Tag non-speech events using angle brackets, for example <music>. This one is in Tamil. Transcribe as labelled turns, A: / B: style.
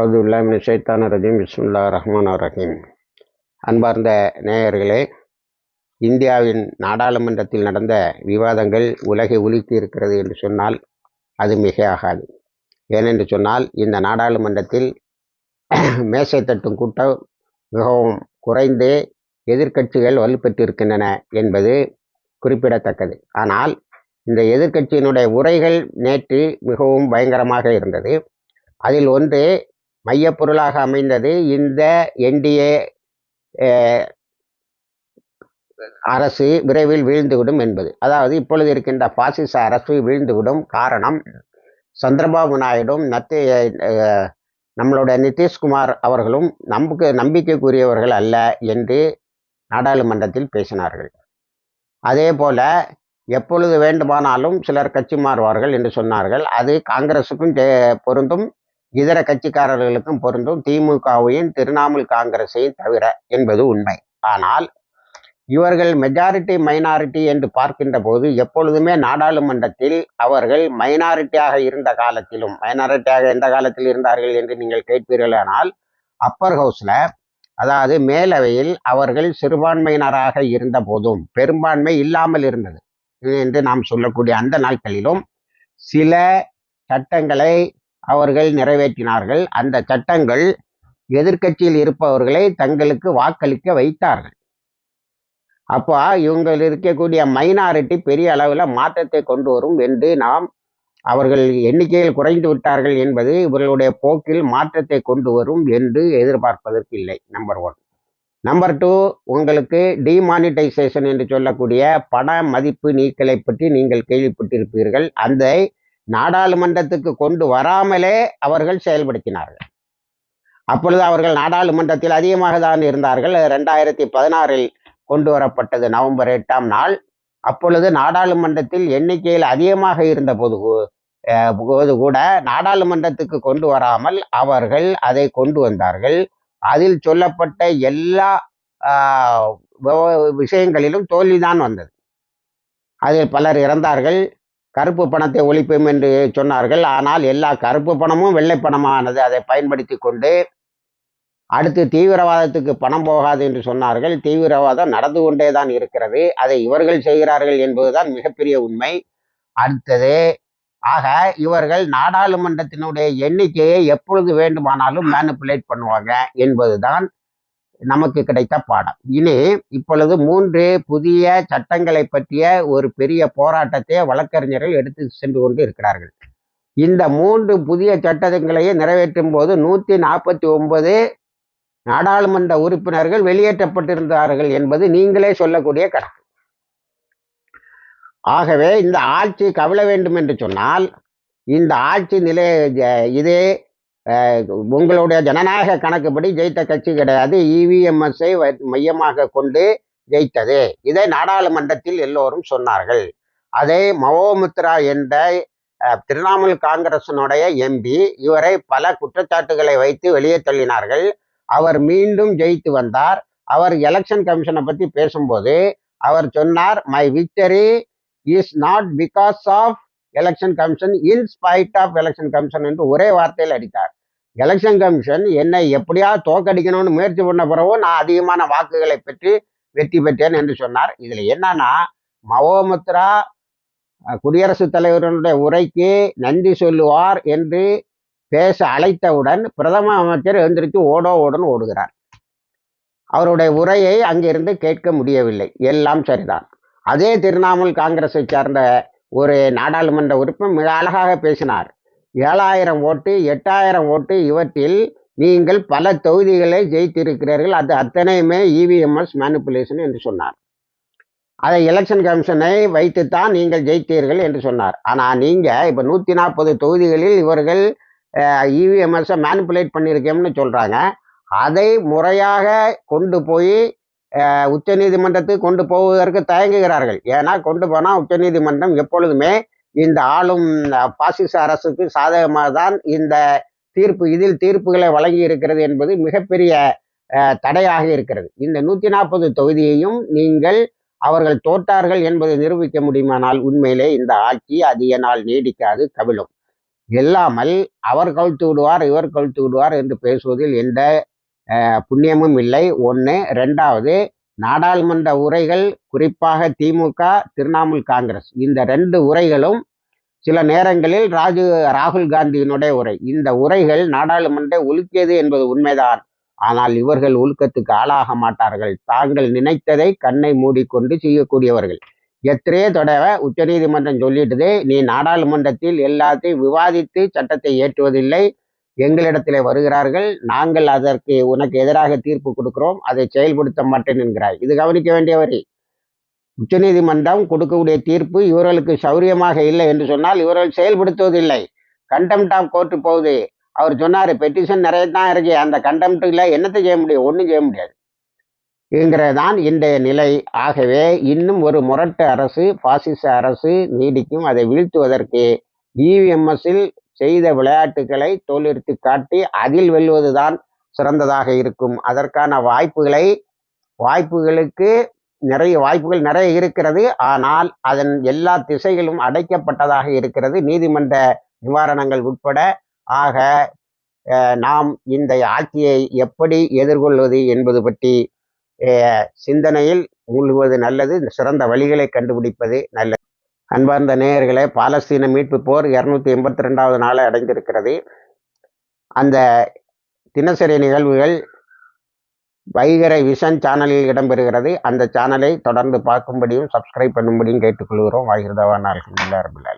A: அவுதுல்லாமின் ஷைத்தான ரஜீம். பிஸ்முல்லா ரஹ்மான் ரஹீம். அன்பார்ந்த நேயர்களே இந்தியாவின் நாடாளுமன்றத்தில் நடந்த விவாதங்கள் உலகை உலுக்கி இருக்கிறது என்று சொன்னால் அது மிகையாகாது. ஏனென்று சொன்னால் இந்த நாடாளுமன்றத்தில் <clears throat> மேசை தட்டும் கூட்டம் மிகவும் குறைந்து எதிர்க்கட்சிகள் வலுப்பெற்றிருக்கின்றன என்பது குறிப்பிடத்தக்கது. ஆனால் இந்த எதிர்க்கட்சியினுடைய உரைகள் நேற்று மிகவும் பயங்கரமாக இருந்தது. அதில் ஒன்று மையப்பொருளாக அமைந்தது. இந்த என்டிஏ அரசு விரைவில் வீழ்ந்துவிடும் என்பது. அதாவது இப்பொழுது இருக்கின்ற பாசிச அரசு வீழ்ந்துவிடும் காரணம் சந்திரபாபு நாயுடும் நத்தி நம்மளுடைய நிதிஷ்குமார் அவர்களும் நம்புக்கு நம்பிக்கைக்குரியவர்கள் அல்ல என்று நாடாளுமன்றத்தில் பேசினார்கள். அதே போல எப்பொழுது வேண்டுமானாலும் சிலர் கட்சி மாறுவார்கள் என்று சொன்னார்கள். அது காங்கிரஸுக்கும் பொருந்தும். இதர கட்சிக்காரர்களுக்கும் பொருந்தும் திமுகவையும் திரிணாமுல் காங்கிரஸையும் தவிர என்பது உண்மை. ஆனால் இவர்கள் மெஜாரிட்டி மைனாரிட்டி என்று பார்க்கின்ற போது எப்பொழுதுமே நாடாளுமன்றத்தில் அவர்கள் மைனாரிட்டியாக இருந்த காலத்திலும் மைனாரிட்டியாக எந்த காலத்தில் இருந்தார்கள் என்று நீங்கள் கேட்பீர்களானால் அப்பர் ஹவுஸில் அதாவது மேலவையில் அவர்கள் சிறுபான்மையினராக இருந்த போதும் பெரும்பான்மை இல்லாமல் இருந்தது. என்று நாம் சொல்லக்கூடிய அந்த நாட்களிலும் சில சட்டங்களை அவர்கள் நிறைவேற்றினார்கள். அந்த சட்டங்கள் எதிர்கட்சியில் இருப்பவர்களை தங்களுக்கு வாக்களிக்க வைத்தார்கள். அப்போ இவங்கள் இருக்கக்கூடிய மைனாரிட்டி பெரிய அளவில் மாற்றத்தை கொண்டு வரும் என்று நாம் அவர்கள் எண்ணிக்கையில் குறைந்து விட்டார்கள் என்பது இவர்களுடைய போக்கில் மாற்றத்தை கொண்டு வரும் என்று எதிர்பார்ப்பதற்கு இல்லை நம்பர் ஒன் நம்பர் டூ உங்களுக்கு டிமானிட்டைசேஷன் என்று சொல்லக்கூடிய பண மதிப்பு நீக்கலை பற்றி நீங்கள் கேள்விப்பட்டிருப்பீர்கள். அந்த நாடாளுமன்றத்துக்கு கொண்டு வராமலே அவர்கள் செயல்படுத்தினார்கள். அப்பொழுது அவர்கள் நாடாளுமன்றத்தில் அதிகமாக தான் இருந்தார்கள். ரெண்டாயிரத்தி பதினாறில் கொண்டு வரப்பட்டது நவம்பர் எட்டாம் நாள். அப்பொழுது நாடாளுமன்றத்தில் எண்ணிக்கையில் அதிகமாக இருந்த போது போது கூட நாடாளுமன்றத்துக்கு கொண்டு வராமல் அவர்கள் அதை கொண்டு வந்தார்கள். அதில் சொல்லப்பட்ட எல்லா விஷயங்களிலும் தோல்விதான் வந்தது. அதில் பலர் இறந்தார்கள். கருப்பு பணத்தை ஒழிப்போம் என்று சொன்னார்கள். ஆனால் எல்லா கருப்பு பணமும் வெள்ளை பணமானது. அதை பயன்படுத்தி கொண்டு அடுத்து தீவிரவாதத்துக்கு பணம் போகாது என்று சொன்னார்கள். தீவிரவாதம் நடந்து கொண்டே தான் இருக்கிறது. அதை இவர்கள் செய்கிறார்கள் என்பதுதான் மிகப்பெரிய உண்மை. அடுத்தது ஆக இவர்கள் நாடாளுமன்றத்தினுடைய எண்ணிக்கையை எப்பொழுது வேண்டுமானாலும் மேனுப்புலேட் பண்ணுவாங்க என்பதுதான் நமக்கு கிடைத்த பாடம். இனி இப்பொழுது மூன்று புதிய சட்டங்களை பற்றிய ஒரு பெரிய போராட்டத்தை வழக்கறிஞர்கள் எடுத்து சென்று கொண்டு இருக்கிறார்கள். இந்த மூன்று புதிய சட்டங்களையும் நிறைவேற்றும் போது நூற்றி நாற்பத்தி ஒன்பது நாடாளுமன்ற உறுப்பினர்கள் வெளியேற்றப்பட்டிருந்தார்கள் என்பது நீங்களே சொல்லக்கூடிய கணக்கு. ஆகவே இந்த ஆட்சி கவிழ வேண்டும் என்று சொன்னால் இந்த ஆட்சி நிலை இதே உங்களுடைய ஜனநாயக கணக்குப்படி ஜெயித்த கட்சி கிடையாது. இவிஎம்எஸ்ஐ மையமாக கொண்டு ஜெயித்தது. இதை நாடாளுமன்றத்தில் எல்லோரும் சொன்னார்கள். அதை மவோமுத்ரா என்ற திரிணாமுல் காங்கிரசனுடைய எம்பி இவரை பல குற்றச்சாட்டுகளை வைத்து வெளியே தள்ளினார்கள். அவர் மீண்டும் ஜெயித்து வந்தார். அவர் எலெக்ஷன் கமிஷனை பற்றி பேசும்போது அவர் சொன்னார் my victory is not because of election commission in spite of election commission என்று ஒரே வார்த்தையில் அடித்தார். எலெக்ஷன் கமிஷன் என்னை எப்படியா தோக்கடிக்கணும்னு முயற்சி பண்ண பிறகு நான் அதிகமான வாக்குகளை பெற்று வெற்றி பெற்றேன் என்று சொன்னார். இதில் என்னன்னா மவோமுத்ரா குடியரசுத் தலைவருடைய உரைக்கு நன்றி சொல்லுவார் என்று பேச அழைத்தவுடன் பிரதம அமைச்சர் எழுந்திரிச்சு ஓடோ ஓடன்னு ஓடுகிறார். அவருடைய உரையை அங்கிருந்து கேட்க முடியவில்லை. எல்லாம் சரிதான். அதே திரிணாமுல் காங்கிரஸை சார்ந்த ஒரு நாடாளுமன்ற உறுப்பினர் மிக அழகாக பேசினார். ஏழாயிரம் ஓட்டு எட்டாயிரம் ஓட்டு இவற்றில் நீங்கள் பல தொகுதிகளை ஜெயித்திருக்கிறீர்கள். அது அத்தனையுமே இவிஎம்எஸ் மேனிப்புலேஷன் என்று சொன்னார். அதை எலெக்ஷன் கமிஷனை வைத்துத்தான் நீங்கள் ஜெயித்தீர்கள் என்று சொன்னார். ஆனால் நீங்கள் இப்போ நூற்றி நாற்பது தொகுதிகளில் இவர்கள் இவிஎம்எஸை மேனிப்புலேட் பண்ணியிருக்கேன்னு சொல்கிறாங்க அதை முறையாக கொண்டு போய் உச்ச நீதிமன்றத்துக்கு கொண்டு போவதற்கு தயங்குகிறார்கள். ஏன்னா கொண்டு போனால் உச்ச நீதிமன்றம் எப்பொழுதுமே இந்த ஆளும் பாசிச அரசுக்கு சாதகமாக தான் இந்த தீர்ப்பு இதில் தீர்ப்புகளை வழங்கி இருக்கிறது என்பது மிகப்பெரிய தடையாக இருக்கிறது. இந்த நூற்றி நாற்பது தொகுதியையும் நீங்கள் அவர்கள் தோற்றார்கள் என்பதை நிரூபிக்க முடியுமானால் உண்மையிலே இந்த ஆட்சி அதிக நாள் நீடிக்காது கவிழும். இல்லாமல் அவர் கவிழ்த்து விடுவார் இவர் கவிழ்த்து விடுவார் என்று பேசுவதில் எந்த புண்ணியமும் இல்லை. ஒன்று ரெண்டாவது நாடாளுமன்ற உரைகள் குறிப்பாக திமுக திரிணாமுல் காங்கிரஸ். இந்த ரெண்டு உரைகளும் சில நேரங்களில் ராஜு ராகுல் காந்தியினுடைய உரை. இந்த உரைகள் நாடாளுமன்ற ஒழுக்கியது என்பது உண்மைதான். ஆனால் இவர்கள் ஒழுக்கத்துக்கு ஆளாக மாட்டார்கள். தாங்கள் நினைத்ததை கண்ணை மூடிக்கொண்டு செய்யக்கூடியவர்கள். எத்தனையோ தடவை உச்சநீதிமன்றம் சொல்லிட்டுது நீ நாடாளுமன்றத்தில் எல்லாத்தையும் விவாதித்து சட்டத்தை ஏற்றுவதில்லை. எங்களிடத்தில் வருகிறார்கள். நாங்கள் அதற்கு உனக்கு எதிராக தீர்ப்பு கொடுக்கிறோம். அதை செயல்படுத்த மாட்டேன் என்கிறாய். இது கவனிக்க வேண்டிய வரி உச்சநீதிமன்றம் கொடுக்கக்கூடிய தீர்ப்பு இவர்களுக்கு சௌரியமாக இல்லை என்று சொன்னால் இவர்கள் செயல்படுத்துவதில்லை. கண்டெம்ட் ஆஃப் கோர்ட்டு போகுது. அவர் சொன்னார் பெட்டிஷன் நிறைய தான் இருக்கு. அந்த கண்டெம்ட்டில் என்னத்தை செய்ய முடியும்? ஒன்றும் செய்ய முடியாது. என்கிறதான் இன்றைய நிலை. ஆகவே இன்னும் ஒரு முரட்டு அரசு பாசிச அரசு நீடிக்கும். அதை வீழ்த்துவதற்கு இவிஎம்எஸ்ஸில் செய்த விளையாட்டுகளை தோலுரித்து காட்டி அதில் வெல்வதுதான் சிறந்ததாக இருக்கும். அதற்கான வாய்ப்புகளை வாய்ப்புகளுக்கு நிறைய வாய்ப்புகள் நிறைய இருக்கிறது. ஆனால் அதன் எல்லா திசைகளும் அடைக்கப்பட்டதாக இருக்கிறது. நீதிமன்ற நிவாரணங்கள் உட்பட. ஆக நாம் இந்த ஆட்சியை எப்படி எதிர்கொள்வது என்பது பற்றி சிந்தனையில் மூழ்குவது நல்லது. சிறந்த வழிகளை கண்டுபிடிப்பது நல்லது. அன்பார்ந்த நேயர்களே பாலஸ்தீன மீட்பு போர் இரநூத்தி எண்பத்தி ரெண்டாவது நாளை அடைந்திருக்கிறது. அந்த தினசரி நிகழ்வுகள் வைகரை விஷன் சேனலில் இடம்பெறுகிறது. அந்த சேனலை தொடர்ந்து பார்க்கும்படியும் சப்ஸ்கிரைப் பண்ணும்படியும் கேட்டுக்கொள்கிறோம். வாகிருதவான் அல்ஹம்துலில்லாஹ் ரபில்